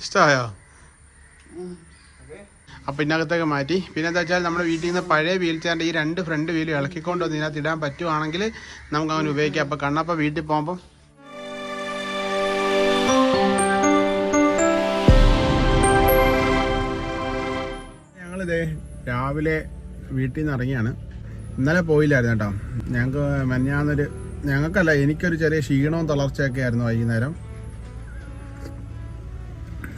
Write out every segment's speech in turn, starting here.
ഇഷ്ടമായോ അപ്പം ഇതിനകത്തൊക്കെ മാറ്റി. പിന്നെ എന്താ വെച്ചാൽ നമ്മുടെ വീട്ടിൽ നിന്ന് പഴയ വീൽ ചെയറിന്റെ ഈ രണ്ട് ഫ്രണ്ട് വീലും ഇളക്കിക്കൊണ്ട് വന്ന് ഇതിനകത്ത് ഇടാൻ പറ്റുവാണെങ്കിൽ നമുക്ക് അങ്ങനെ ഉപയോഗിക്കാം. അപ്പൊ കണ്ണപ്പ വീട്ടിൽ പോകുമ്പം ഞങ്ങളിതേ രാവിലെ വീട്ടിൽ നിന്ന് ഇറങ്ങിയാണ്. ഇന്നലെ പോയില്ലായിരുന്നു കേട്ടോ. ഞങ്ങൾക്ക് മഞ്ഞാന്നൊരു ഞങ്ങൾക്കല്ല എനിക്കൊരു ചെറിയ ക്ഷീണവും തളർച്ചയൊക്കെ ആയിരുന്നു വൈകുന്നേരം.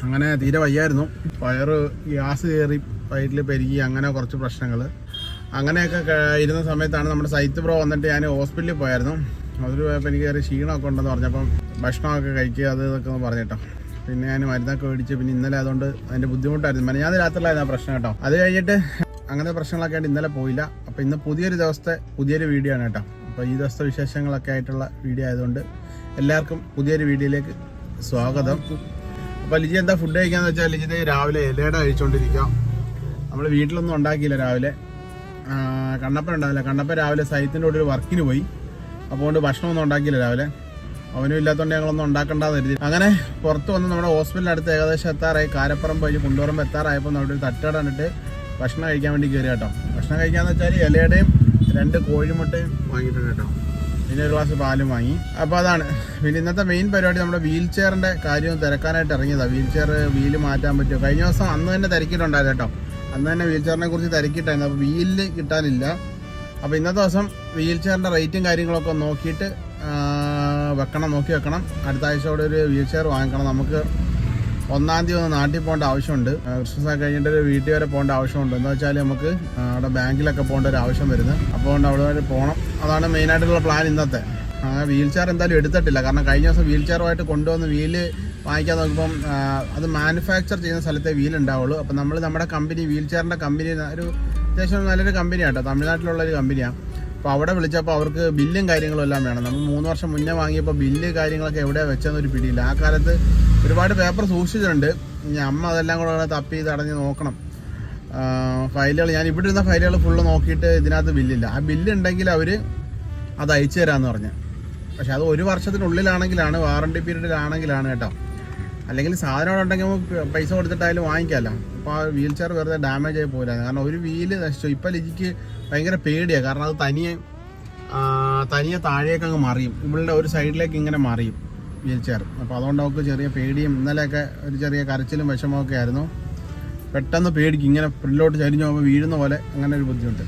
അങ്ങനെ തീരെ വയ്യായിരുന്നു. വയറ് ഗ്യാസ് കയറി വയറ്റിൽ പെരുകി അങ്ങനെ കുറച്ച് പ്രശ്നങ്ങൾ അങ്ങനെയൊക്കെ ഇരുന്ന സമയത്താണ് നമ്മുടെ സൈത്ത് ബ്രോ വന്നിട്ട് ഞാൻ ഹോസ്പിറ്റലിൽ പോയായിരുന്നു. അതൊരു പോയപ്പോൾ എനിക്ക് ചെറിയ ക്ഷീണമൊക്കെ ഉണ്ടെന്ന് പറഞ്ഞപ്പം ഭക്ഷണമൊക്കെ കഴിക്കുക അത് ഇതൊക്കെ ഒന്ന് പറഞ്ഞിട്ടോ പിന്നെ ഞാൻ മരുന്നൊക്കെ മേടിച്ച് പിന്നെ ഇന്നലെ അതുകൊണ്ട് അതിന്റെ ബുദ്ധിമുട്ടായിരുന്നു. പിന്നെ ഞാൻ രാത്രിയിലായിരുന്നു പ്രശ്നം കേട്ടോ. അത് കഴിഞ്ഞിട്ട് അങ്ങനത്തെ പ്രശ്നങ്ങളൊക്കെ ആയിട്ട് ഇന്നലെ പോയില്ല. അപ്പോൾ ഇന്ന് പുതിയൊരു ദിവസത്തെ പുതിയൊരു വീഡിയോ ആണ് കേട്ടോ. അപ്പോൾ ഈ ദിവസത്തെ വിശേഷങ്ങളൊക്കെ ആയിട്ടുള്ള വീഡിയോ ആയതുകൊണ്ട് എല്ലാവർക്കും പുതിയൊരു വീഡിയോയിലേക്ക് സ്വാഗതം. അപ്പോൾ ലിജി എന്താ ഫുഡ് കഴിക്കാന്ന് വെച്ചാൽ ലിജിത് രാവിലെ ഇലയുടെ കഴിച്ചുകൊണ്ടിരിക്കാം നമ്മൾ വീട്ടിലൊന്നും ഉണ്ടാക്കിയില്ല രാവിലെ. കണ്ണപ്പൻ ഉണ്ടാവില്ല. കണ്ണപ്പൻ രാവിലെ സൈത്തിന്റെ കൂടെ ഒരു വർക്കിന് പോയി. അപ്പോൾ കൊണ്ട് ഭക്ഷണമൊന്നും ഉണ്ടാക്കിയില്ല രാവിലെ. അവനും ഇല്ലാത്തതുകൊണ്ട് ഞങ്ങളൊന്നും ഉണ്ടാക്കണ്ടെന്ന് കരുതി. അങ്ങനെ പുറത്ത് വന്ന് നമ്മുടെ ഹോസ്പിറ്റലിനടുത്ത് ഏകദേശം എത്താറായി. കാരപ്പുറം പോയി കുണ്ടോറമ്പ് എത്താറായപ്പോൾ നമ്മുടെ ഒരു തട്ടുകട കണ്ടിട്ട് ഭക്ഷണം കഴിക്കാൻ വേണ്ടി കയറി കേട്ടോ. ഭക്ഷണം കഴിക്കാന്ന് വെച്ചാൽ ഇലയുടെയും രണ്ട് കോഴിമുട്ടയും വാങ്ങിയിട്ടുണ്ട് കേട്ടോ. പിന്നെ ഒരു ഗ്ലാസ് പാലും വാങ്ങി. അപ്പോൾ അതാണ്. പിന്നെ ഇന്നത്തെ മെയിൻ പരിപാടി നമ്മുടെ വീൽ ചെയറിന്റെ കാര്യം തിരക്കാനായിട്ട് ഇറങ്ങിയതാണ് വീൽ ചെയർ വീൽ മാറ്റാൻ പറ്റുമോ? കഴിഞ്ഞ ദിവസം അന്ന് തന്നെ തിരക്കിയിട്ടുണ്ടായിരുന്നു കേട്ടോ. അന്ന് തന്നെ വീൽ ചെയറിനെ കുറിച്ച് തിരക്കിയിട്ടായിരുന്നു. അപ്പോൾ വീലിൽ കിട്ടാനില്ല. അപ്പോൾ ഇന്നത്തെ ദിവസം വീൽ ചെയറിന്റെ റേറ്റും കാര്യങ്ങളൊക്കെ നോക്കിയിട്ട് വെക്കണം നോക്കി വെക്കണം. അടുത്ത ആഴ്ചയോടെ ഒരു വീൽ ചെയർ വാങ്ങിക്കണം. നമുക്ക് ഒന്നാം തീയതി ഒന്ന് നാട്ടിൽ പോകേണ്ട ആവശ്യമുണ്ട്. ക്രിസ്മസ് കഴിഞ്ഞിട്ട് ഒരു വീട്ടിൽ വരെ പോകേണ്ട ആവശ്യമുണ്ട്. എന്താ വെച്ചാൽ നമുക്ക് അവിടെ ബാങ്കിലൊക്കെ പോകേണ്ട ഒരു ആവശ്യം വരുന്നത്. അപ്പോൾ അവിടെ വരെ പോകണം. അതാണ് മെയിനായിട്ടുള്ള പ്ലാൻ ഇന്നത്തെ. വീൽ ചെയർ എന്തായാലും എടുത്തിട്ടില്ല. കാരണം കഴിഞ്ഞ ദിവസം വീൽ ചെയറുമായിട്ട് കൊണ്ടുവന്ന് വീൽ വാങ്ങിക്കാൻ നോക്കുമ്പം അത് മാനുഫാക്ചർ ചെയ്യുന്ന സ്ഥലത്തെ വീൽ ഉണ്ടാവുള്ളൂ. അപ്പം നമ്മൾ നമ്മുടെ കമ്പനി വീൽ ചെയറിന്റെ കമ്പനി ഒരു അത്യാവശ്യം നല്ലൊരു കമ്പനിയാണ് കേട്ടോ തമിഴ്നാട്ടിലുള്ള ഒരു കമ്പനിയാണ് അപ്പോൾ അവിടെ വിളിച്ചപ്പോൾ അവർക്ക് ബില്ലും കാര്യങ്ങളും എല്ലാം വേണം. നമ്മൾ മൂന്ന് വർഷം മുന്നേ വാങ്ങിയപ്പോൾ ബില്ല് കാര്യങ്ങളൊക്കെ എവിടെയാണ് വെച്ചെന്നൊരു പിടിയില്ല. ആ കാലത്ത് ഒരുപാട് പേപ്പർ സൂക്ഷിച്ചിട്ടുണ്ട്. ഇനി അമ്മ അതെല്ലാം കൂടെ തപ്പി തടഞ്ഞ് നോക്കണം. ഫയലുകൾ ഞാൻ ഇവിടെ ഇരുന്ന ഫയലുകൾ ഫുള്ള് നോക്കിയിട്ട് ഇതിനകത്ത് ബില്ലില്ല. ആ ബില്ല് ഉണ്ടെങ്കിൽ അവർ അത് അയച്ചു തരാമെന്ന് പറഞ്ഞു. പക്ഷെ അത് ഒരു വർഷത്തിനുള്ളിലാണെങ്കിലാണ് വാറണ്ടി പീരീഡിലാണെങ്കിലാണ് കേട്ടോ. അല്ലെങ്കിൽ സാധനം അവിടെ ഉണ്ടെങ്കിൽ നമുക്ക് പൈസ കൊടുത്തിട്ടായാലും വാങ്ങിക്കാമല്ലോ അപ്പോൾ ആ വീൽ ചെയർ വെറുതെ ഡാമേജ് ആയി പോരാ കാരണം ഒരു വീൽ നശിച്ചു ഇപ്പം ലിജിക്ക് ഭയങ്കര പേടിയാണ് കാരണം അത് തനിയെ തനിയെ താഴേക്ക് അങ്ങ് മറിയും. ഇവളുടെ ഒരു സൈഡിലേക്ക് ഇങ്ങനെ മറിയും വീൽ ചെയർ അപ്പോൾ അതുകൊണ്ട് അവൾക്ക് ചെറിയ പേടിയും ഇന്നലെയൊക്കെ ഒരു ചെറിയ കരച്ചിലും വിഷമമൊക്കെ ആയിരുന്നു. പെട്ടെന്ന് പേടിക്കും. ഇങ്ങനെ ഫ്രണ്ടിലോട്ട് ചരിഞ്ഞു പോകുമ്പോൾ വീഴുന്ന പോലെ അങ്ങനെ ഒരു ബുദ്ധിമുട്ട്.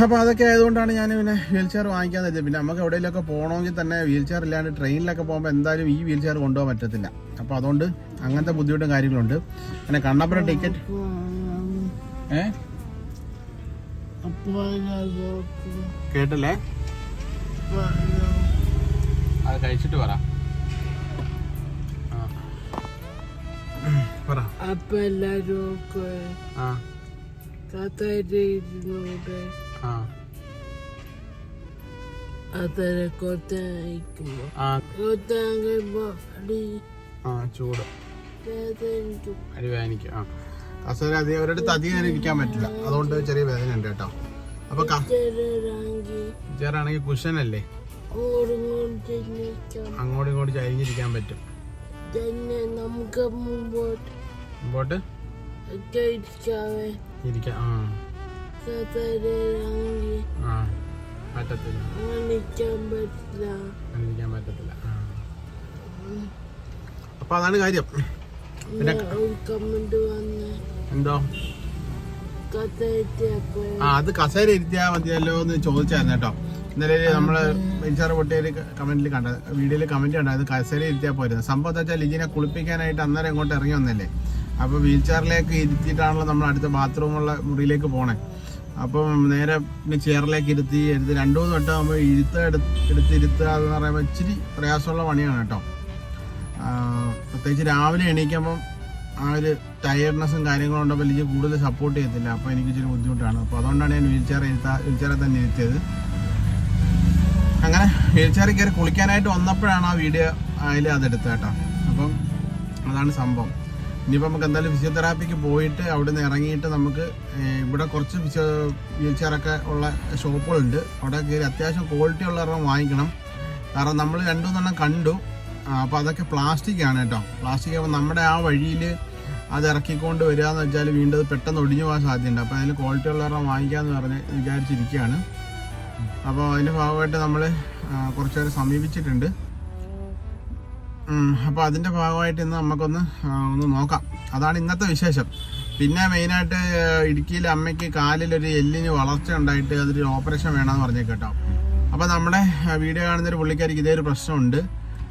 അപ്പോൾ അതൊക്കെ ആയതുകൊണ്ടാണ് ഞാൻ പിന്നെ വീൽ ചെയർ വാങ്ങിക്കാൻ തരുന്നത് പിന്നെ നമുക്ക് എവിടെയെങ്കിലുമൊക്കെ പോകണമെങ്കിൽ തന്നെ വീൽ ചെയർ ഇല്ലാണ്ട് ട്രെയിനിലൊക്കെ പോകുമ്പോൾ എന്തായാലും ഈ വീൽ ചെയർ കൊണ്ടുപോകാൻ പറ്റത്തില്ല. അപ്പോൾ അതുകൊണ്ട് അങ്ങനത്തെ ബുദ്ധിമുട്ടും കാര്യങ്ങളുണ്ട്. പിന്നെ കണ്ണപ്പുറം ടിക്കറ്റ് ഏ? കേട്ടല്ലേ? അത് കഴിച്ചിട്ട് പറ. ആ. പറ. അപ്പൊ എല്ലാരും കൊത്തയക്കുമ്പോ ആ. കൊത്താകുമ്പോ അടി ആ ചൂട്. വേദനിക്കും. അരി വേദനിക്കും ആ. കസേര അധികം ഒരിടത്ത് അധികം ഇരിക്കാൻ പറ്റില്ല. അതുകൊണ്ട് ചെറിയ വേദന ഉണ്ട് കേട്ടോ. അപ്പൊ ചേറാണെങ്കിൽ കുഷൻ അല്ലേ അങ്ങോട്ടും ഇങ്ങോട്ട് ചരിഞ്ഞിരിക്കാൻ പറ്റും. നമുക്ക് മുമ്പോട്ട്. മുമ്പോട്ട്? ഇരിക്കാം ആ. പറ്റത്തില്ല. ഇരിക്കാൻ പറ്റത്തില്ല. അപ്പൊ അതാണ് കാര്യം. പിന്നെ എന്തോ? ആ അത് കസേര ഇരുത്തിയാ മതിയല്ലോ എന്ന് ചോദിച്ചായിരുന്നു കേട്ടോ. ഇന്നലെ നമ്മൾ പെൻസാർ പൊട്ടിയൊരു കമന്റിൽ കണ്ട വീഡിയോയിൽ കമന്റ് കണ്ടത് കസേര ഇരുത്തിയാ പോരുന്നത് സംഭവം എന്താ വെച്ചാൽ ലിജിനെ കുളിപ്പിക്കാനായിട്ട് അന്നേരം ഇങ്ങോട്ട് ഇറങ്ങി വന്നല്ലേ. അപ്പൊ വീൽ ചെയറിലേക്ക് ഇരുത്തിയിട്ടാണല്ലോ നമ്മൾ അടുത്ത ബാത്റൂമുള്ള മുറിയിലേക്ക് പോണേ. അപ്പം നേരെ ചെയറിലേക്ക് ഇരുത്തി എടുത്ത് രണ്ടു മൂന്ന് വട്ടം ആകുമ്പോൾ ഇരുത്ത എടുത്ത് ഇരുത്തുക എന്ന് പറയുമ്പോൾ ഇച്ചിരി പ്രയാസമുള്ള പണിയാണ് കേട്ടോ. പ്രത്യേകിച്ച് രാവിലെ എണീക്കുമ്പം ആ ഒരു ടയർഡ്നെസ്സും കാര്യങ്ങളും ഉണ്ടപ്പോൾ എനിക്ക് കൂടുതൽ സപ്പോർട്ട് ചെയ്യത്തില്ല. അപ്പോൾ എനിക്ക് ഇച്ചിരി ബുദ്ധിമുട്ടാണ്. അപ്പോൾ അതുകൊണ്ടാണ് ഞാൻ വീൽ ചെയർ ഇരുത്താ വീൽ ചെയറിൽ തന്നെ ഇരുത്തിയത്. അങ്ങനെ വീൽ ചെയറിൽ കയറി കുളിക്കാനായിട്ട് വന്നപ്പോഴാണ് ആ വീഡിയോ അതിൽ അതെടുത്തത് കേട്ടോ. അപ്പം അതാണ് സംഭവം. ഇനിയിപ്പോൾ നമുക്ക് എന്തായാലും ഫിസിയോതെറാപ്പിക്ക് പോയിട്ട് അവിടെ നിന്ന് ഇറങ്ങിയിട്ട് നമുക്ക് ഇവിടെ കുറച്ച് ഫിസിയോ വീൽ ചെയറൊക്കെ ഉള്ള ഷോപ്പുകളുണ്ട്. അവിടെ കയറി അത്യാവശ്യം ക്വാളിറ്റി ഉള്ള ഒരെണ്ണം വാങ്ങിക്കണം. കാരണം നമ്മൾ രണ്ടു മൂന്നെണ്ണം കണ്ടു അപ്പോൾ അതൊക്കെ പ്ലാസ്റ്റിക് ആണ് കേട്ടോ. പ്ലാസ്റ്റിക് ആകുമ്പോൾ നമ്മുടെ ആ വഴിയിൽ അത് ഇറക്കിക്കൊണ്ട് വരിക എന്ന് വെച്ചാൽ വീണ്ടും അത് പെട്ടെന്ന് ഒടിഞ്ഞു പോകാൻ സാധ്യതയുണ്ട്. അപ്പോൾ അതിന് ക്വാളിറ്റി ഉള്ള ഒരെണ്ണം വാങ്ങിക്കാമെന്ന് പറഞ്ഞ് വിചാരിച്ചിരിക്കുകയാണ്. അപ്പോൾ അതിന്റെ ഭാഗമായിട്ട് നമ്മൾ കുറച്ചുപേരെ സമീപിച്ചിട്ടുണ്ട്. അപ്പോൾ അതിന്റെ ഭാഗമായിട്ട് ഇന്ന് നമുക്കൊന്ന് ഒന്ന് നോക്കാം. അതാണ് ഇന്നത്തെ വിശേഷം. പിന്നെ മെയിനായിട്ട് ഇടുക്കിയിലെ അമ്മയ്ക്ക് കാലിലൊരു എല്ലിന് വളർച്ച ഉണ്ടായിട്ട് അതൊരു ഓപ്പറേഷൻ വേണമെന്ന് പറഞ്ഞേ കേട്ടോ അപ്പോൾ നമ്മുടെ വീഡിയോ കാണുന്ന ഒരു പുള്ളിക്കാരിക്ക് ഇതേ ഒരു പ്രശ്നമുണ്ട്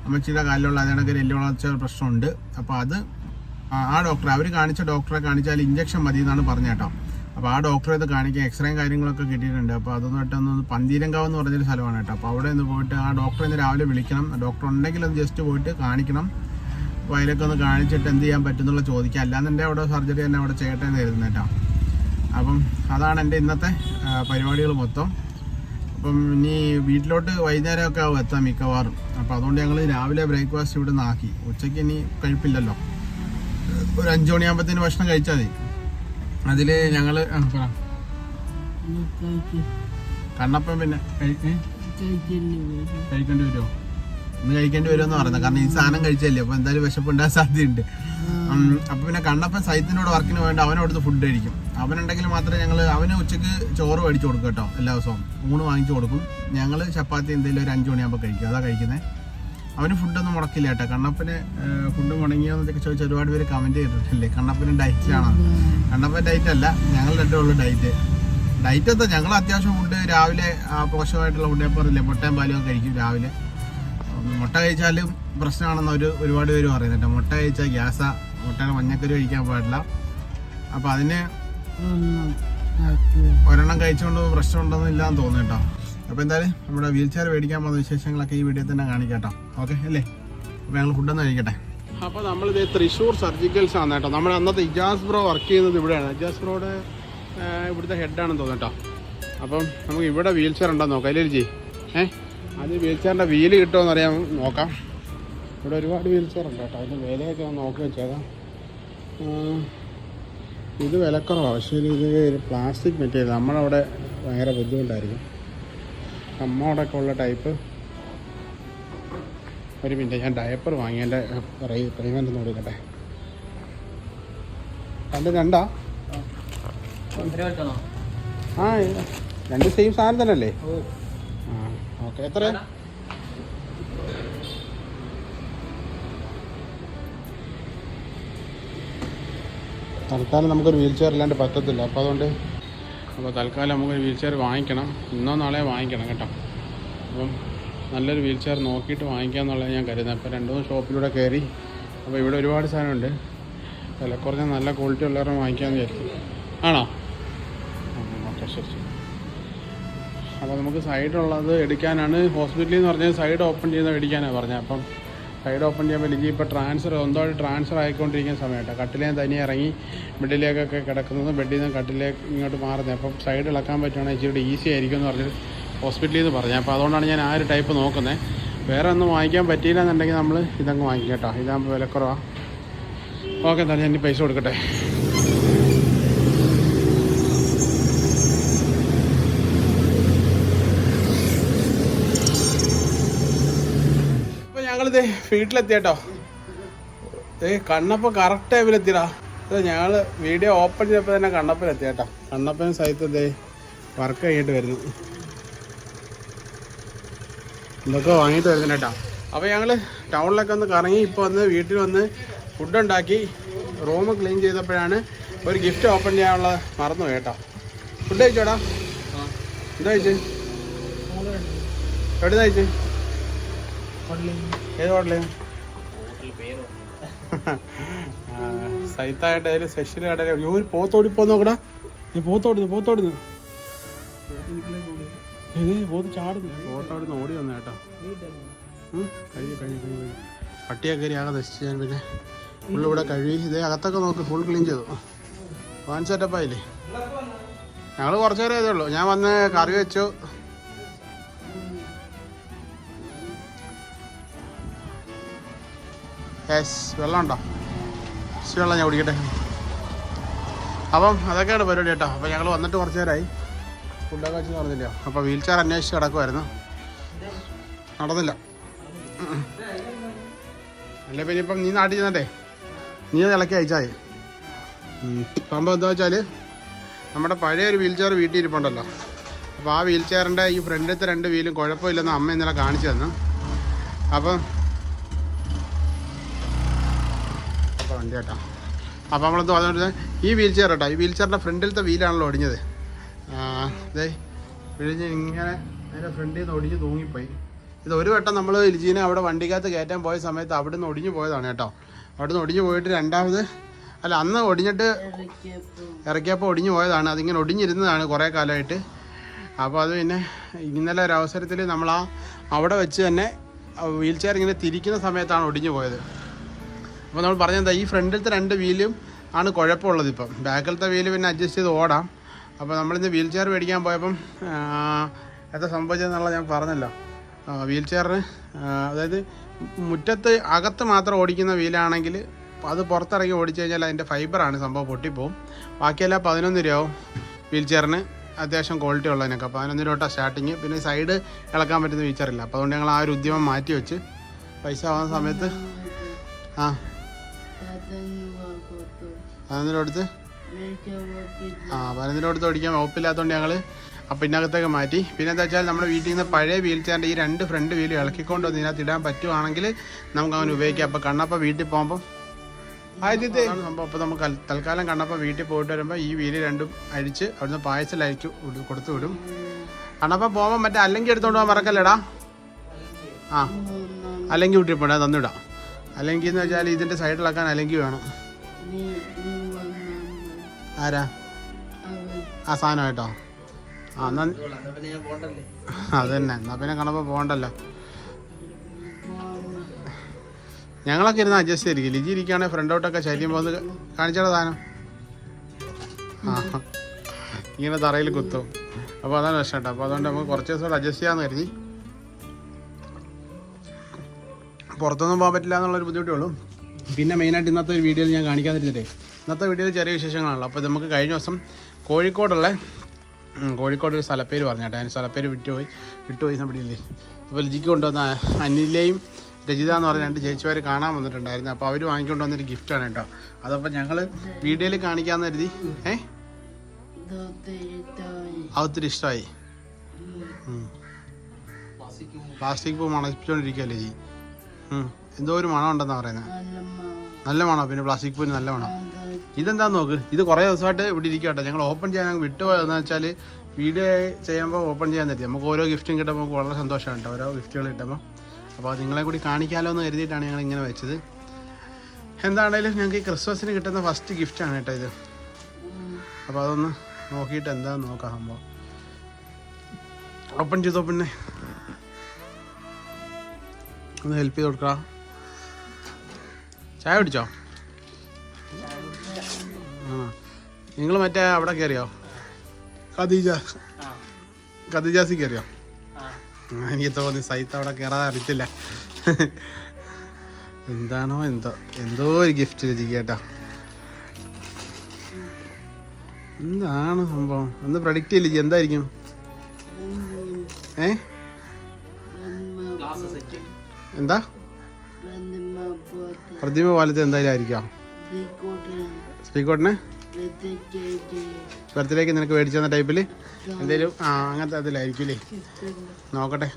അമ്മച്ചിയുടെ കാലിലുള്ള അതിനൊക്കെ എല്ല് വളർച്ച പ്രശ്നമുണ്ട്. അപ്പോൾ അത് ആ ഡോക്ടർ അവർ കാണിച്ച ഡോക്ടറെ കാണിച്ചാൽ ഇഞ്ചക്ഷൻ മതി എന്നാണ് പറഞ്ഞ കേട്ടോ അപ്പോൾ ആ ഡോക്ടറെ ഇത് കാണിക്കാൻ എക്സ്റേയും കാര്യങ്ങളൊക്കെ കിട്ടിയിട്ടുണ്ട്. അപ്പോൾ അതൊന്നായിട്ട് ഒന്ന് പന്തീരങ്കാവ് എന്ന് പറഞ്ഞൊരു സ്ഥലമാണ് കേട്ടോ. അപ്പോൾ അവിടെ ഒന്ന് പോയിട്ട് ആ ഡോക്ടറെ ഇന്ന് രാവിലെ വിളിക്കണം. ഡോക്ടർ ഉണ്ടെങ്കിൽ ഒന്ന് ജസ്റ്റ് പോയിട്ട് കാണിക്കണം. അപ്പോൾ അതിലൊക്കെ ഒന്ന് കാണിച്ചിട്ട് എന്ത് ചെയ്യാൻ പറ്റുന്നുള്ള ചോദിക്കാം. അല്ലാന്നുണ്ടെങ്കിൽ അവിടെ സർജറി തന്നെ അവിടെ ചെയ്യട്ടെ എന്ന് കരുതുന്നത് കേട്ടോ. അപ്പം അതാണ് എന്റെ ഇന്നത്തെ പരിപാടികൾ മൊത്തം. അപ്പം ഇനി വീട്ടിലോട്ട് വൈകുന്നേരമൊക്കെ ആവും എത്താം മിക്കവാറും. അപ്പോൾ അതുകൊണ്ട് ഞങ്ങൾ രാവിലെ ബ്രേക്ക്ഫാസ്റ്റ് ഇവിടെ നിന്ന് ആക്കി. ഉച്ചയ്ക്ക് ഇനി കഴിപ്പില്ലല്ലോ. ഒരു അഞ്ചു മണിയാകുമ്പോഴത്തേന് ഭക്ഷണം കഴിച്ചാൽ മതി. അതിൽ ഞങ്ങൾ കണ്ണപ്പം പിന്നെ കഴിക്കേണ്ടി വരുമോ ഇന്ന് കഴിക്കേണ്ടി വരുമെന്ന് പറയുന്നത് കാരണം ഈ സാധനം കഴിച്ചല്ലേ അപ്പൊ എന്തായാലും വിശപ്പുണ്ടാകാൻ സാധ്യതയുണ്ട്. അപ്പൊ പിന്നെ കണ്ണപ്പൻ സൈത്തിനോട് വർക്കിന് വേണ്ടി അവനോട് ഫുഡ് കഴിക്കും. അവനുണ്ടെങ്കിൽ മാത്രമേ ഞങ്ങൾ അവന് ഉച്ചയ്ക്ക് ചോറ് മേടിച്ചു കൊടുക്കും കേട്ടോ എല്ലാ ദിവസവും. ഊണ് വാങ്ങിച്ചു കൊടുക്കും. ഞങ്ങൾ ചപ്പാത്തി എന്തെങ്കിലും ഒരു അഞ്ചു മണിയാകുമ്പോൾ കഴിക്കും. അതാ കഴിക്കുന്നത് അവന് ഫുഡൊന്നും മുടക്കില്ല കേട്ടോ. കണ്ണപ്പന് ഫുഡ് മുടങ്ങിയോന്നൊക്കെ ചോദിച്ചാൽ ഒരുപാട് പേര് കമന്റ് ചെയ്തിട്ടില്ലേ? കണ്ണപ്പന് ഡയറ്റിലാണോ കണ്ണപ്പൻ ഡയറ്റ് അല്ല ഞങ്ങൾ രണ്ടേ ഉള്ളൂ ഡയറ്റ് ഡയറ്റ് എന്താ? ഞങ്ങൾ അത്യാവശ്യം ഫുഡ് രാവിലെ പോഷകമായിട്ടുള്ള ഫുഡ് പറഞ്ഞില്ലേ? മുട്ടയും പാലും ഒക്കെ കഴിക്കും രാവിലെ. മുട്ട കഴിച്ചാലും പ്രശ്നമാണെന്ന് ഒരു ഒരുപാട് പേര് പറയുന്നുണ്ട്. മുട്ട കഴിച്ചാൽ ഗ്യാസാ മുട്ടയുടെ മഞ്ഞക്കരി കഴിക്കാൻ പാടില്ല. അപ്പം അതിന് ഒരെണ്ണം കഴിച്ചുകൊണ്ട് പ്രശ്നമുണ്ടെന്നില്ലാന്ന് തോന്നുന്നു കേട്ടോ. അപ്പോൾ എന്തായാലും നമ്മുടെ വീൽ ചെയർ മേടിക്കാൻ പോകുന്ന വിശേഷങ്ങളൊക്കെ ഈ വീഡിയോ തന്നെ കാണിക്കാം കേട്ടോ. ഓക്കെ അല്ലേ? അപ്പോൾ ഞങ്ങൾ ഫുഡൊന്ന് കഴിക്കട്ടെ. അപ്പോൾ നമ്മളിത് തൃശ്ശൂർ സർജിക്കൽസ് ആണ് കേട്ടോ. നമ്മുടെ അന്നത്തെ ഇജാസ് ബ്രോ വർക്ക് ചെയ്യുന്നത് ഇവിടെയാണ്. ഇജാസ് ബ്രോയുടെ ഇവിടുത്തെ ഹെഡാണെന്ന് തോന്നുന്നു കേട്ടോ. അപ്പം നമുക്ക് ഇവിടെ വീൽ ചെയർ ഉണ്ടോ നോക്കാം. അല്ലേ ജി ഏ? അത് വീൽ ചെയറിന്റെ വീൽ കിട്ടുമോ അറിയാൻ നോക്കാം. ഇവിടെ ഒരുപാട് വീൽ ചെയർ ഉണ്ട് കേട്ടോ. അതിന്റെ വിലയൊക്കെ ഒന്ന് നോക്കി വെച്ചേക്കാം. ഇത് വിലക്കുറവാണ്. പക്ഷേ ഇത് പ്ലാസ്റ്റിക് മെറ്റീരിയൽ നമ്മളവിടെ ഭയങ്കര ബുദ്ധിമുട്ടായിരിക്കും. നമ്മോടൊക്കെ ഉള്ള ടൈപ്പ് ഒരു മിനിറ്റ് ഞാൻ ഡയപ്പർ വാങ്ങി എന്റെ പേയ്മെന്റ് നോക്കിക്കട്ടെ രണ്ട് രണ്ടാ? ഒരാൾക്കാണോ ആ രണ്ട് സെയിം സാധനം തന്നെ അല്ലേ ഓ. ആ ഓക്കെ എത്ര തൽക്കാലം നമുക്കൊരു വീൽ ചെയർ ഇല്ലാണ്ട് പറ്റത്തില്ല. അപ്പോൾ അതുകൊണ്ട് അപ്പോൾ തൽക്കാലം നമുക്കൊരു വീൽ ചെയർ വാങ്ങിക്കണം. ഇന്നോ നാളെ വാങ്ങിക്കണം കേട്ടോ. അപ്പം നല്ലൊരു വീൽ ചെയർ നോക്കിയിട്ട് വാങ്ങിക്കാമെന്നുള്ളത് ഞാൻ കരുതുന്നത് അപ്പോൾ രണ്ട് മൂന്ന് ഷോപ്പിലൂടെ കയറി അപ്പോൾ ഇവിടെ ഒരുപാട് സാധനമുണ്ട്. വില കുറഞ്ഞ നല്ല ക്വാളിറ്റി ഉള്ളവരെ വാങ്ങിക്കാമെന്ന് വിചാരിക്കും. ആണോ? ഓക്കെ ശരി ശരി. അപ്പോൾ നമുക്ക് സൈഡുള്ളത് എടുക്കാനാണ്. ഹോസ്പിറ്റലിൽ എന്ന് പറഞ്ഞാൽ സൈഡ് ഓപ്പൺ ചെയ്യുന്ന മേടിക്കാനാണ് പറഞ്ഞത് അപ്പം സൈഡ് ഓപ്പൺ ചെയ്യാൻ വേണ്ടി ഇപ്പോൾ ട്രാൻസ്ഫർ സ്വന്തമായിട്ട് ട്രാൻസ്ഫർ ആയിക്കൊണ്ടിരിക്കുന്ന സമയമാണ് കട്ടിലേ തനിയെ ഇറങ്ങി ബെഡിലേക്കൊക്കെ കിടക്കുന്നതും ബെഡിൽ നിന്ന് കട്ടിലേക്ക് ഇങ്ങോട്ട് മാറുന്നത്. അപ്പം സൈഡ് ഇളക്കാൻ പറ്റുവാണെങ്കിൽ ഇച്ചിരി ഈസി ആയിരിക്കും എന്ന് പറഞ്ഞിട്ട് ഹോസ്പിറ്റലിൽ നിന്ന് പറഞ്ഞു. അപ്പോൾ അതുകൊണ്ടാണ് ഞാൻ ആ ഒരു ടൈപ്പ് നോക്കുന്നത് വേറെ ഒന്നും വാങ്ങിക്കാൻ പറ്റിയില്ല എന്നുണ്ടെങ്കിൽ നമ്മൾ ഇതങ്ങ് വാങ്ങിക്കാം കേട്ടോ. ഇതാകുമ്പോൾ വിലക്കുറവാണ് ഓക്കെ എന്തായാലും ഞാൻ പൈസ കൊടുക്കട്ടെ. ഞങ്ങളിത് വീട്ടിലെത്തി കേട്ടോ ഏ കണ്ണപ്പ കറക്റ്റ് ടൈമിലെത്തിയടാ ഇത് ഞങ്ങൾ വീഡിയോ ഓപ്പൺ ചെയ്തപ്പോൾ തന്നെ കണ്ണപ്പനെത്തി കേട്ടോ കണ്ണപ്പൻ സഹിത്ത് ഇതേ വർക്ക് കഴിഞ്ഞിട്ട് വരുന്നു. ഇതൊക്കെ വാങ്ങിയിട്ട് വരുന്നു കേട്ടോ. അപ്പോൾ ഞങ്ങൾ ടൗണിലൊക്കെ ഒന്ന് കറങ്ങി ഇപ്പോൾ വന്ന് വീട്ടിൽ വന്ന് ഫുഡ് ഉണ്ടാക്കി റൂം ക്ലീൻ ചെയ്തപ്പോഴാണ് ഒരു ഗിഫ്റ്റ് ഓപ്പൺ ചെയ്യാനുള്ള മറന്നു കേട്ടോ. ഫുഡ് കഴിച്ചോടാ. എന്താ കഴിച്ചേ? എവിടെ കഴിച്ചേ? ഏത് ഹോട്ടലിൽ? സൈത്തായിട്ട് അതിൽ കടയിൽ ഒരു പോത്തോടി പോ നോക്കടാ. നീ പോത്തോടുന്നു പോത്തോടുന്നു. ഏത് പോത്ത് ചാടുന്നു. പോത്തോടുന്ന് ഓടി വന്ന കേട്ടോ. പട്ടിയൊക്കെ കയറി ആകെ നശിച്ചു ഞാൻ പിന്നെ ഫുള്ള് ഇവിടെ കഴുകി ഇതേ അകത്തൊക്കെ നോക്ക് ഫുൾ ക്ലീൻ ചെയ്തു. വാൻ സെറ്റപ്പ് ആയില്ലേ? ഞങ്ങൾ കുറച്ച് നേരം ഇതേ ഉള്ളൂ. ഞാൻ വന്ന് കറി വെച്ചു. യെസ് വെള്ളം ഉണ്ടോ ഇച്ചിരി വെള്ളം ഞാൻ കുടിക്കട്ടെ. അപ്പം അതൊക്കെയാണ് പരിപാടി കേട്ടോ. അപ്പോൾ ഞങ്ങൾ വന്നിട്ട് കുറച്ച് നേരമായി ഫുഡൊക്കെ വെച്ച് നടന്നില്ല അപ്പോൾ വീൽ ചെയർ അന്വേഷിച്ച് കിടക്കുമായിരുന്നു നടന്നില്ല. അല്ലേ പിന്നെ ഇപ്പം നീ നാട്ടിൽ ചെന്നേ നീ ഇളക്കി അയച്ചായി. സംഭവം എന്താ വെച്ചാൽ നമ്മുടെ പഴയ ഒരു വീൽ ചെയർ വീട്ടിൽ ഇരിപ്പുണ്ടല്ലോ അപ്പോൾ ആ വീൽ ചെയറിന്റെ ഈ ഫ്രണ്ടിലത്തെ രണ്ട് വീലും കുഴപ്പമില്ലെന്ന് അമ്മ ഇന്നലെ കാണിച്ചു തന്നു. അപ്പം അപ്പോൾ വണ്ടി കേട്ടോ. അപ്പോൾ നമ്മളെന്തോ അതുകൊണ്ട് ഈ വീൽ ചെയർ കേട്ടോ. ഈ വീൽ ചെയറിന്റെ ഫ്രണ്ടിലത്തെ വീലാണല്ലോ ഒടിഞ്ഞത്. അതെ ഇഴിഞ്ഞ് ഇങ്ങനെ അതിന്റെ ഫ്രണ്ടിൽ നിന്ന് ഒടിഞ്ഞ് തൂങ്ങിപ്പോയി. ഇത് ഒരു വട്ടം നമ്മൾ ഇലിജീനെ അവിടെ വണ്ടിക്കകത്ത് കയറ്റാൻ പോയ സമയത്ത് അവിടെ നിന്ന് ഒടിഞ്ഞു പോയതാണ് കേട്ടോ. അവിടെ നിന്ന് ഒടിഞ്ഞു പോയിട്ട് രണ്ടാമത് അല്ല അന്ന് ഒടിഞ്ഞിട്ട് ഇറക്കിയപ്പോൾ ഒടിഞ്ഞു പോയതാണ്. അതിങ്ങനെ ഒടിഞ്ഞിരുന്നതാണ് കുറേ കാലമായിട്ട്. അപ്പോൾ അത് പിന്നെ ഇന്നലെ ഒരു അവസരത്തിൽ നമ്മൾ ആ അവിടെ വെച്ച് തന്നെ വീൽ ചെയർ ഇങ്ങനെ തിരിക്കുന്ന സമയത്താണ് ഒടിഞ്ഞു പോയത്. അപ്പോൾ നമ്മൾ പറഞ്ഞത് ഈ ഫ്രണ്ടിലത്തെ രണ്ട് വീലും ആണ് കുഴപ്പമുള്ളത് ഇപ്പം. ബാക്കിലത്തെ വീൽ പിന്നെ അഡ്ജസ്റ്റ് ചെയ്ത് ഓടാം. അപ്പോൾ നമ്മളിന്ന് വീൽ ചെയർ മേടിക്കാൻ പോയപ്പം എന്താ സംഭവിച്ചതെന്നുള്ളത് ഞാൻ പറഞ്ഞല്ലോ. വീൽ ചെയറിന് അതായത് മുറ്റത്ത് അകത്ത് മാത്രം ഓടിക്കുന്ന വീലാണെങ്കിൽ അത് പുറത്തിറങ്ങി ഓടിച്ചു കഴിഞ്ഞാൽ അതിന്റെ ഫൈബറാണ് സംഭവം പൊട്ടിപ്പോവും. ബാക്കിയെല്ലാം പതിനൊന്ന് രൂപയാവും വീൽ ചെയറിന് അത്യാവശ്യം ക്വാളിറ്റി ഉള്ളതിനൊക്കെ. പതിനൊന്ന് രൂപ സ്റ്റാർട്ടിങ് പിന്നെ സൈഡ് ഇളക്കാൻ പറ്റുന്ന ഫീച്ചറില്ല അപ്പോൾ അതുകൊണ്ട് ഞങ്ങൾ ആ ഒരു ഉദ്യമം മാറ്റി വെച്ച് പൈസ ആവുന്ന സമയത്ത് ആ. പതിനൊന്ന് രൂപ എടുത്ത് ആ പതിനൊന്ന് അടുത്ത് ഓടിക്കാൻ വകുപ്പില്ലാത്തതുകൊണ്ട് ഞങ്ങൾ അപ്പം ഇതിനകത്തേക്ക് മാറ്റി. പിന്നെ എന്താ വെച്ചാൽ നമ്മുടെ വീട്ടിൽ നിന്ന് പഴയ വീൽ ചെയറിന്റെ ഈ രണ്ട് ഫ്രണ്ട് വീലും ഇളക്കിക്കൊണ്ട് വന്ന് ഇതിനകത്ത് ഇടാൻ പറ്റുവാണെങ്കിൽ നമുക്ക് അവൻ ഉപയോഗിക്കാം. അപ്പം കണ്ണപ്പ വീട്ടിൽ പോകുമ്പം ആദ്യത്തെ സംഭവം. അപ്പോൾ നമുക്ക് തൽ- തൽക്കാലം കണ്ണപ്പ വീട്ടിൽ പോയിട്ട് വരുമ്പോൾ ഈ വീൽ രണ്ടും അഴിച്ച് അവിടുന്ന് പായസലയച്ചു കൊടുത്തു വിടും. കണ്ണപ്പ പോകുമ്പോൾ മറ്റേ അല്ലെങ്കിൽ എടുത്തോണ്ട് പോകാൻ മറക്കല്ലേടാ? ആ. അല്ലെങ്കിൽ വീട്ടിൽ പോകണ്ട തന്നിടാം. അല്ലെങ്കിൽ എന്ന് വെച്ചാൽ ഇതിന്റെ സൈഡിലാക്കാൻ അല്ലെങ്കിൽ വേണം. ആരാ? ആ സാധനമായിട്ടോ ആ എന്നാ അത് തന്നെ എന്നാ പിന്നെ കാണുമ്പോൾ പോകണ്ടല്ലോ. ഞങ്ങളൊക്കെ ഇരുന്ന് അഡ്ജസ്റ്റ് ചെയ്തിരിക്കും. ലിജി ഇരിക്കുകയാണെങ്കിൽ ഫ്രണ്ടോട്ടൊക്കെ ശല്യം പോകുന്നത് കാണിച്ചാലോ സാധനം. ആ ഇങ്ങനെ തറയിൽ കുത്തും. അപ്പോൾ അതാണ് പ്രശ്നം കേട്ടോ. അപ്പോൾ അതുകൊണ്ട് നമുക്ക് കുറച്ച് ദിവസം അഡ്ജസ്റ്റ് ചെയ്യാമെന്ന് കരുതി. പുറത്തൊന്നും പോകാൻ പറ്റില്ല എന്നുള്ളൊരു ബുദ്ധിമുട്ടേ ഉള്ളൂ. പിന്നെ മെയിനായിട്ട് ഇന്നത്തെ ഒരു വീഡിയോയിൽ ഞാൻ കാണിക്കാതിരുന്നില്ലേ ഇന്നത്തെ വീഡിയോയിൽ ചെറിയ വിശേഷങ്ങളാണല്ലോ. അപ്പോൾ നമുക്ക് കഴിഞ്ഞ ദിവസം കോഴിക്കോടുള്ള കോഴിക്കോടൊരു സ്ഥലപ്പേര് പറഞ്ഞേട്ടെ അതിന് സ്ഥലപ്പേര് വിട്ടുപോയി. വിട്ടുപോയി നമ്മളില്ലേ അപ്പോൾ ലിജിക്ക് കൊണ്ടുവന്ന അനിലയും രജിത എന്ന് പറഞ്ഞ രണ്ട് ചേച്ചിമാർ കാണാൻ വന്നിട്ടുണ്ടായിരുന്നു. അപ്പോൾ അവർ വാങ്ങിക്കൊണ്ട് വന്നൊരു ഗിഫ്റ്റാണ് കേട്ടോ. അതപ്പോൾ ഞങ്ങൾ വീഡിയോയിൽ കാണിക്കാമെന്ന് കരുതി. ഏ? അതൊത്തിരി ഇഷ്ടമായി. പ്ലാസ്റ്റിക് പൂ മണപ്പിച്ചുകൊണ്ടിരിക്കുകയല്ലേ ജി? ഉം. എന്തോ ഒരു മണം ഉണ്ടെന്നാ പറയുന്നത് നല്ല മണോ? പിന്നെ പ്ലാസ്റ്റിക് പൂവിന് നല്ല മണം? ഇതെന്താന്ന് നോക്ക്. ഇത് കുറേ ദിവസമായിട്ട് ഇവിടെ ഇരിക്കട്ടെ ഞങ്ങൾ ഓപ്പൺ ചെയ്യാൻ വിട്ടുപോയെന്ന് വെച്ചാൽ വീഡിയോ ചെയ്യുമ്പോൾ ഓപ്പൺ ചെയ്യാൻ പറ്റി നമുക്ക് ഓരോ ഗിഫ്റ്റും കിട്ടുമ്പോൾ നമുക്ക് വളരെ സന്തോഷമാണ് ഓരോ ഗിഫ്റ്റുകൾ കിട്ടുമ്പോൾ അപ്പോൾ നിങ്ങളെ കൂടി കാണിക്കാമല്ലോ എന്ന് കരുതിയിട്ടാണ് ഞങ്ങൾ ഇങ്ങനെ വെച്ചത്. എന്താണേലും ഞങ്ങൾക്ക് ഈ ക്രിസ്മസിന് കിട്ടുന്ന ഫസ്റ്റ് ഗിഫ്റ്റാണ് കേട്ടോ ഇത്. അപ്പോൾ അതൊന്ന് നോക്കിയിട്ട് എന്താണെന്ന് നോക്കാം സംഭവം. ഓപ്പൺ ചെയ്തോ പിന്നെ? ഒന്ന് ഹെൽപ്പ് ചെയ്ത് കൊടുക്കാം ചായ കുടിച്ചോ? ആ. നിങ്ങൾ മറ്റേ അവിടെ കയറിയോ ഖദീജ. ഖദീജാസി കയറിയോ എനിക്ക് തോന്നി സൈത്ത് അവിടെ കയറാതെ അറിയത്തില്ല. എന്താണോ എന്തോ എന്തോ ഒരു ഗിഫ്റ്റ് രചിക്കുക കേട്ടോ. എന്താണ് സംഭവം? ഒന്ന് പ്രഡിക്റ്റ് ചെയ്യില്ല എന്തായിരിക്കും? ഏ? ഗ്ലാസ് സെറ്റ് എന്താ? പ്രതിമ പോലത്തെ എന്തായാലും ആയിരിക്കാം. സ്പീക്കോട്ടിന് ബർത്ത്ഡേക്ക് നിനക്ക് മേടിച്ചു തന്ന ടൈപ്പിൽ എന്തേലും ആ അങ്ങനത്തെ അതിലായിരിക്കും അല്ലേ നോക്കട്ടെ.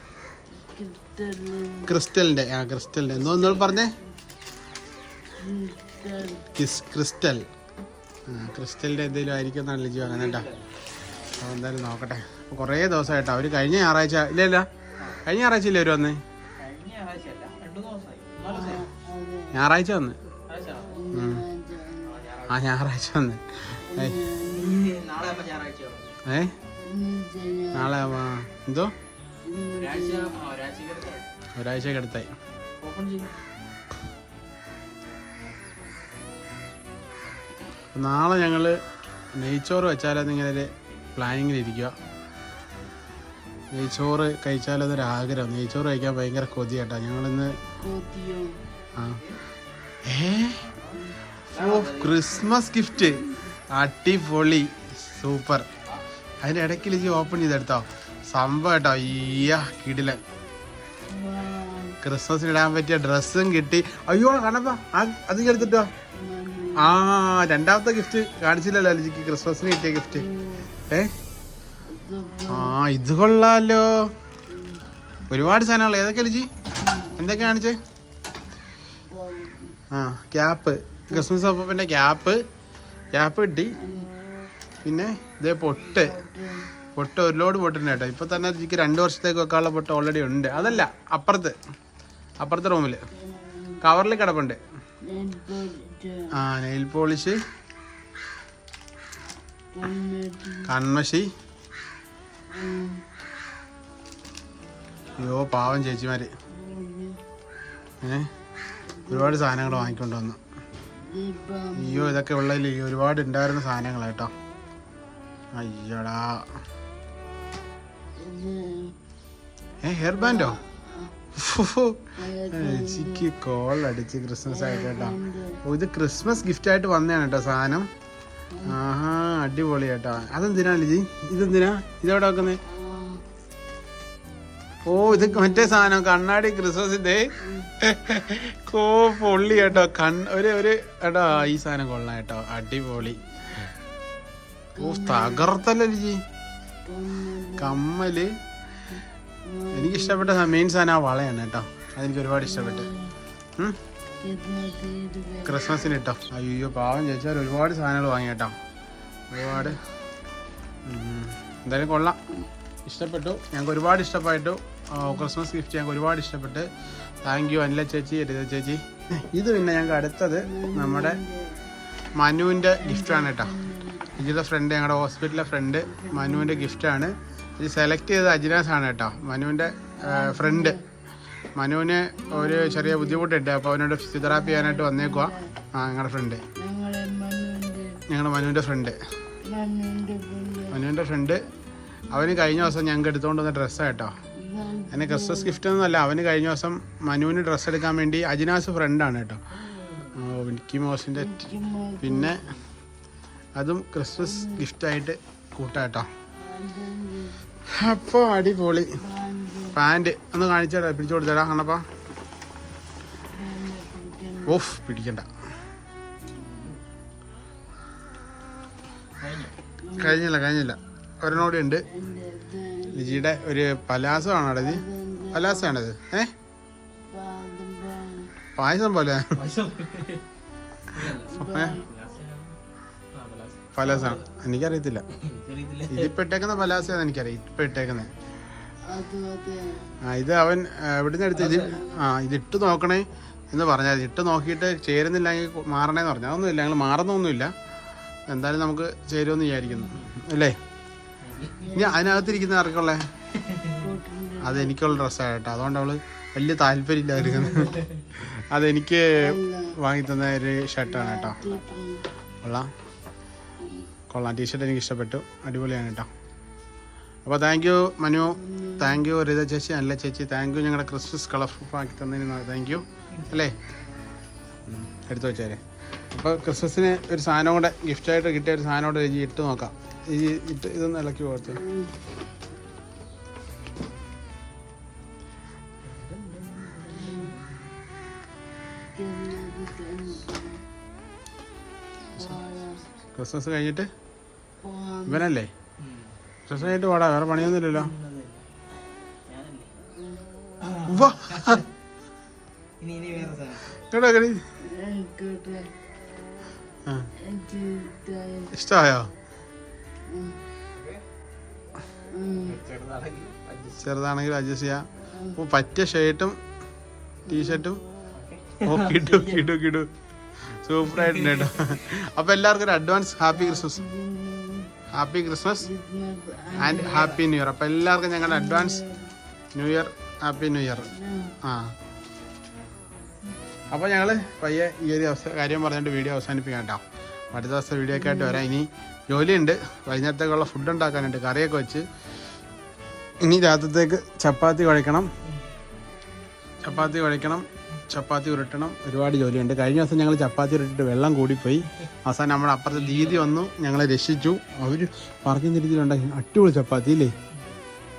ക്രിസ്റ്റലിന്റെ ആ ക്രിസ്റ്റലിന്റെ. എന്തോ എന്നോട് പറഞ്ഞേ? Kiss crystal. ആ ക്രിസ്റ്റലിന്റെ എന്തേലും ആയിരിക്കും എന്നാണ് ലിജി പറയുന്നത് അപ്പോൾ എന്തായാലും നോക്കട്ടെ. കുറേ ദിവസമായിട്ടോ അവർ കഴിഞ്ഞ ഞായറാഴ്ച ഇല്ല ഇല്ല. കഴിഞ്ഞ ഞായറാഴ്ച ഇല്ലേ അവർ വന്നേ? ഞായറാഴ്ച വന്ന്. ആ ഞായറാഴ്ച വന്ന്. ഏ? നാളെ എന്തോ? ഒരാഴ്ചക്ക് അടുത്തായി നാളെ ഞങ്ങൾ നെയ്ച്ചോറ് വെച്ചാലെന്ന് ഇങ്ങനെ ഒരു പ്ലാനിങ്ങിലിരിക്കുക നെയ്ച്ചോറ് കഴിച്ചാലതൊരാഗ്രഹം. ആഗ്രഹം നെയ്ച്ചോറ് കഴിക്കാൻ ഭയങ്കര കൊതിയാട്ടാ. ഞങ്ങളിന്ന് ഓ ക്രിസ്മസ് ഗിഫ്റ്റ് അടിപൊളി. സൂപ്പർ. അതിന്റെ ഇടയ്ക്ക് ലിജി ഓപ്പൺ ചെയ്തെടുത്തോ. സംഭവം കേട്ടോ ഈയ കിടിലൻ. ക്രിസ്മസിന് ഇടാൻ പറ്റിയ ഡ്രസ്സും കിട്ടി. അയ്യോ കാണപ്പാ അത് എടുത്തിട്ടോ. ആ രണ്ടാമത്തെ ഗിഫ്റ്റ് കാണിച്ചില്ലല്ലോ ലിജിക്ക്. ക്രിസ്മസിന് കിട്ടിയ ഗിഫ്റ്റ് ഏ? ആ ഇത് കൊള്ളാലോ. ഒരുപാട് സാധനങ്ങൾ ഏതൊക്കെ ലിജി? എന്തൊക്കെ കാണിച്ചേ? ആ ക്യാപ്പ്. ക്രിസ്മസ് അപ്പൂപ്പന്റെ ക്യാപ്പ്. ക്യാപ്പ് കിട്ടി പിന്നെ ഇതേ പൊട്ട്. പൊട്ട് ഒരു ലോഡ് പൊട്ടുണ്ട് കേട്ടോ. ഇപ്പൊ തന്നെ എനിക്ക് രണ്ട് വർഷത്തേക്ക് വെക്കാനുള്ള പൊട്ട് ഓൾറെഡി ഉണ്ട്. അതല്ല അപ്പുറത്ത്. അപ്പുറത്തെ റൂമിൽ കവറിൽ കിടപ്പുണ്ട്. ആ നെയിൽ പോളിഷ് കൺമഷി അയ്യോ പാവം ചേച്ചിമാര്. ഏ? ഒരുപാട് സാധനങ്ങൾ വാങ്ങിക്കൊണ്ട് വന്നു അയ്യോ ഇതൊക്കെ ഉള്ളതിൽ ഒരുപാട് ഉണ്ടായിരുന്ന സാധനങ്ങൾ കേട്ടോ. അയ്യടാ. ഏ ഹെയർ ബാൻഡോ? ചിക്ക് കോൾ അടിച്ച് ക്രിസ്മസ് ആയിട്ട് കേട്ടോ. ഇത് ക്രിസ്മസ് ഗിഫ്റ്റ് ആയിട്ട് വന്നതാണ് കേട്ടോ സാധനം. ആഹാ അടിപൊളി കേട്ടോ. അതെന്തിനാണ് ലിജി? ഇതെന്തിനാ? ഇതെവിടെ വെക്കുന്നത് ഓ ഇത് മറ്റേ സാധനം കണ്ണാടി ക്രിസ്മസിന്റെ കോ പൊള്ളി കേട്ടോ. കണ് ഒരു ഒരു എടാ ഈ സാധനം കൊള്ളാം കേട്ടോ. അടിപൊളി. ഓ തകർത്തല്ലേ ലിജി കമ്മൽ. എനിക്ക് ഇഷ്ടപ്പെട്ട മെയിൻ സാധനം ആ വളയാണ് കേട്ടോ. അതെനിക്ക് ഒരുപാട് ഇഷ്ടപ്പെട്ടു. ക്രിസ്മസിന് കേട്ടോ അയ്യോ പാവം ചോദിച്ചാൽ ഒരുപാട് സാധനങ്ങൾ വാങ്ങി കേട്ടോ. ഒരുപാട്. എന്തായാലും കൊള്ളാം. ഇഷ്ടപ്പെട്ടു. ഞങ്ങൾക്ക് ഒരുപാട് ഇഷ്ടപ്പെട്ടു. ക്രിസ്മസ് ഗിഫ്റ്റ് ഞങ്ങൾക്ക് ഒരുപാട് ഇഷ്ടപ്പെട്ട്. താങ്ക് യു അനില ചേച്ചി അരിത ചേച്ചി. ഇത് പിന്നെ ഞങ്ങൾക്ക് അടുത്തത് നമ്മുടെ മനുവിന്റെ ഗിഫ്റ്റാണ് കേട്ടോ. അജിത ഫ്രണ്ട് ഞങ്ങളുടെ ഹോസ്പിറ്റലിലെ ഫ്രണ്ട് മനുവിന്റെ ഗിഫ്റ്റാണ് ഇത് സെലക്ട് ചെയ്തത് അജിനാസ് ആണ് കേട്ടോ. മനുവിന്റെ ഫ്രണ്ട് മനുവിന് ഒരു ചെറിയ ബുദ്ധിമുട്ടുണ്ട്. അപ്പോൾ അവനോട് ഫിസിയോതെറാപ്പി ചെയ്യാനായിട്ട് വന്നേക്കുക ആ ഞങ്ങളുടെ ഫ്രണ്ട് ഞങ്ങളുടെ മനുവിന്റെ ഫ്രണ്ട് മനുവിന്റെ ഫ്രണ്ട് അവന് കഴിഞ്ഞ ദിവസം ഞങ്ങൾക്ക് എടുത്തുകൊണ്ട് വന്ന ഡ്രസ്സാണ് കേട്ടോ. അതിന് ക്രിസ്മസ് ഗിഫ്റ്റ് ഒന്നുമല്ല അവന് കഴിഞ്ഞ ദിവസം മനുവിന് ഡ്രസ്സ് എടുക്കാൻ വേണ്ടി അജിനാസ് ഫ്രണ്ടാണ് കേട്ടോ. മിക്കി മോസിന്റെ പിന്നെ അതും ക്രിസ്മസ് ഗിഫ്റ്റായിട്ട് കൂട്ടാട്ടോ. അപ്പോൾ അടിപൊളി. പാന്റ് ഒന്ന് കാണിച്ചാടാ പിടിച്ചു കൊടുത്തേടാ കണപ്പാ ഓഫ് പിടിക്കണ്ട. കഴിഞ്ഞില്ല കഴിഞ്ഞില്ല. ഒരെണ്ണോടെ ഉണ്ട്. ലിജിയുടെ ഒരു പലാസമാണോ ഇത്? പലാസമാണത് ഏ? പായസം പോലെ? പലാസാണ് എനിക്കറിയത്തില്ല. ഇതിപ്പോ ഇട്ടേക്കുന്ന പലാസാണ് എനിക്കറിയാം. ഇപ്പൊ ഇട്ടേക്കുന്നത് ആ ഇത് അവൻ എവിടുന്ന് എടുത്ത് ഇത്? ആ ഇത് ഇട്ട് നോക്കണേ എന്ന് പറഞ്ഞാൽ ഇട്ട് നോക്കിയിട്ട് ചേരുന്നില്ലെങ്കിൽ മാറണേന്ന് പറഞ്ഞു. അതൊന്നുമില്ല. ഞങ്ങൾ മാറുന്നൊന്നുമില്ല. എന്തായാലും നമുക്ക് ചേരുമെന്ന് വിചാരിക്കുന്നു. അല്ലേ? ഇനി അതിനകത്തിരിക്കുന്ന ആർക്കുള്ളേ? അത് എനിക്കുള്ള ഡ്രസ്സാണ് കേട്ടോ. അതുകൊണ്ട് അവൾ വലിയ താല്പര്യമില്ലായിരിക്കുന്നത് അതെനിക്ക് വാങ്ങിത്തന്ന ഒരു ഷർട്ടാണ് കേട്ടോ. കൊള്ളാം. കൊള്ളാം. ടീഷർട്ട് എനിക്ക് ഇഷ്ടപ്പെട്ടു. അടിപൊളിയാണ് കേട്ടോ. അപ്പോൾ thank you Manu. Thank you Rita ചേച്ചി അല്ല ചേച്ചി. താങ്ക് യു ഞങ്ങളുടെ ക്രിസ്മസ് കളർഫുൾ ആക്കി തന്നതിന് താങ്ക് യു അല്ലേ? എടുത്തു വെച്ചേരെ. അപ്പോൾ ക്രിസ്മസിന് ഒരു സാധനം കൂടെ ഗിഫ്റ്റായിട്ട് കിട്ടിയ ഒരു സാധനം കൂടെ ചേച്ചി ഇട്ട് നോക്കാം. ഈ ഇട്ട് ഇതൊന്ന് ഇളക്കി കൊടുത്ത് ക്രിസ്മസ് കഴിഞ്ഞിട്ട്? ഇവനല്ലേ? ക്രിസ്മസ് കഴിഞ്ഞിട്ട് പോടാ വേറെ പണിയൊന്നുമില്ലല്ലോ. കേട്ടോ ആ. ഇഷ്ടമായോ? ചെറുതാണെങ്കിൽ അഡ്ജസ്റ്റ് ചെയ്യാം. അപ്പോൾ പറ്റിയ ഷർട്ടും ടീഷർട്ടും ഓ കിട്ടു കിട്ടു കിട്ടു സൂപ്പർ ആയിട്ടുണ്ട് കേട്ടോ. അപ്പൊ എല്ലാവർക്കും ഒരു advance happy Christmas happy Christmas and happy new year അപ്പൊ എല്ലാവർക്കും ഞങ്ങളുടെ advance new year happy new year ആ. അപ്പോൾ ഞങ്ങൾ പയ്യെ ഈ ഒരു അവസ്ഥ കാര്യം പറഞ്ഞിട്ട് വീഡിയോ അവസാനിപ്പിക്കാം കേട്ടോ. അടുത്ത ദിവസത്തെ വീഡിയോ ഒക്കെ ആയിട്ട് വരാം. ഇനി ജോലിയുണ്ട്. വൈകുന്നേരത്തേക്കുള്ള ഫുഡ് ഉണ്ടാക്കാനുണ്ട്. കറിയൊക്കെ വെച്ച്. ഇനി രാത്രിത്തേക്ക് ചപ്പാത്തി കുഴക്കണം. ചപ്പാത്തി കുഴക്കണം. ചപ്പാത്തി ഉരുട്ടണം. ഒരുപാട് ജോലിയുണ്ട്. കഴിഞ്ഞ ദിവസം ഞങ്ങൾ ചപ്പാത്തി ഉരുട്ടിട്ട് വെള്ളം കൂടിപ്പോയി. അവസാനം നമ്മുടെ അപ്പുറത്തെ ദീദി വന്നു. ഞങ്ങളെ രക്ഷിച്ചു. അവർ പറഞ്ഞു തിരിച്ചിട്ടുണ്ടാക്കി അടിപൊളി ചപ്പാത്തി ഇല്ലേ?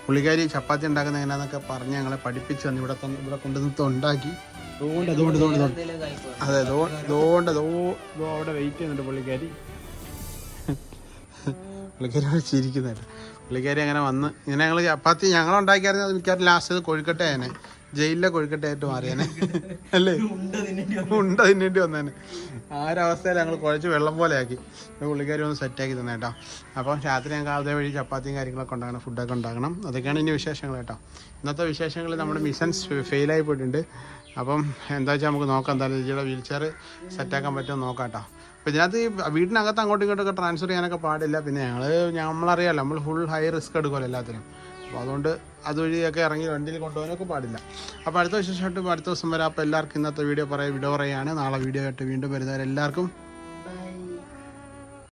പുള്ളിക്കാരി ചപ്പാത്തി ഉണ്ടാക്കുന്ന എങ്ങനെയാണെന്നൊക്കെ പറഞ്ഞ് ഞങ്ങളെ പഠിപ്പിച്ച് തന്നു. ഇവിടെ ഇവിടെ കൊണ്ടുവന്നിട്ട് ഉണ്ടാക്കി അതുകൊണ്ട് അതുകൊണ്ട് അതുകൊണ്ട് അതുകൊണ്ട് എന്തെങ്കിലും കഴിക്കുക അതെ അവിടെ വെയിറ്റ് ചെയ്യുന്നുണ്ട് പുള്ളിക്കാരി. പുള്ളിക്കാരി അവിടെ ചിരിക്കുന്നുണ്ട്. പുള്ളിക്കാരി അങ്ങനെ വന്ന് ഇങ്ങനെ ഞങ്ങൾ ചപ്പാത്തി ഞങ്ങൾ ഉണ്ടാക്കിയായിരുന്നു അത് മിക്കവാറും ലാസ്റ്റ് കൊഴുക്കട്ടെ തന്നെ. ജയിലിലെ കൊഴുക്കട്ടെ ആയിട്ട് മാറിയേനെ. അല്ലേ? ഉണ്ട തിന്നേണ്ടി വന്നേനെ. ആ ഒരു അവസ്ഥയിൽ ഞങ്ങൾ കുഴച്ച് വെള്ളം പോലെ ആക്കി. പുള്ളിക്കാരി ഒന്ന് സെറ്റാക്കി തന്നെ കേട്ടോ അപ്പം രാത്രി ഞങ്ങൾക്ക് അതേ വഴി ചപ്പാത്തിയും കാര്യങ്ങളൊക്കെ ഉണ്ടാക്കണം ഫുഡൊക്കെ ഉണ്ടാക്കണം. അതൊക്കെയാണ് ഇനി വിശേഷങ്ങൾ കേട്ടോ. ഇന്നത്തെ വിശേഷങ്ങൾ നമ്മുടെ മിഷൻസ് ഫെയിലായി പോയിട്ടുണ്ട്. അപ്പം എന്താ വെച്ചാൽ നമുക്ക് നോക്കാം. എന്തായാലും ചേച്ചിയുടെ വീൽ ചെയർ സെറ്റാക്കാൻ പറ്റുമോ നോക്കാം കേട്ടോ അപ്പോൾ ഇതിനകത്ത് വീടിനകത്ത് അങ്ങോട്ടും ഇങ്ങോട്ടൊക്കെ ട്രാൻസ്ഫർ ചെയ്യാനൊക്കെ പാടില്ല. പിന്നെ ഞങ്ങൾ നമ്മളറിയാമല്ലോ നമ്മൾ ഫുൾ ഹൈ റിസ്ക് എടുക്കുമല്ലോ എല്ലാത്തിനും. അപ്പോൾ അതുകൊണ്ട് അതുവഴിയൊക്കെ ഇറങ്ങി വണ്ടിയിൽ കൊണ്ടുപോകാനൊക്കെ പാടില്ല. അപ്പോൾ അടുത്ത വിശേഷമായിട്ട് അടുത്ത ദിവസം വരാം. അപ്പോൾ എല്ലാവർക്കും ഇന്നത്തെ വീഡിയോ പറയാം വീഡിയോ പറയുകയാണ്. നാളെ വീഡിയോ ആയിട്ട് വീണ്ടും വരുന്നവരെല്ലാവർക്കും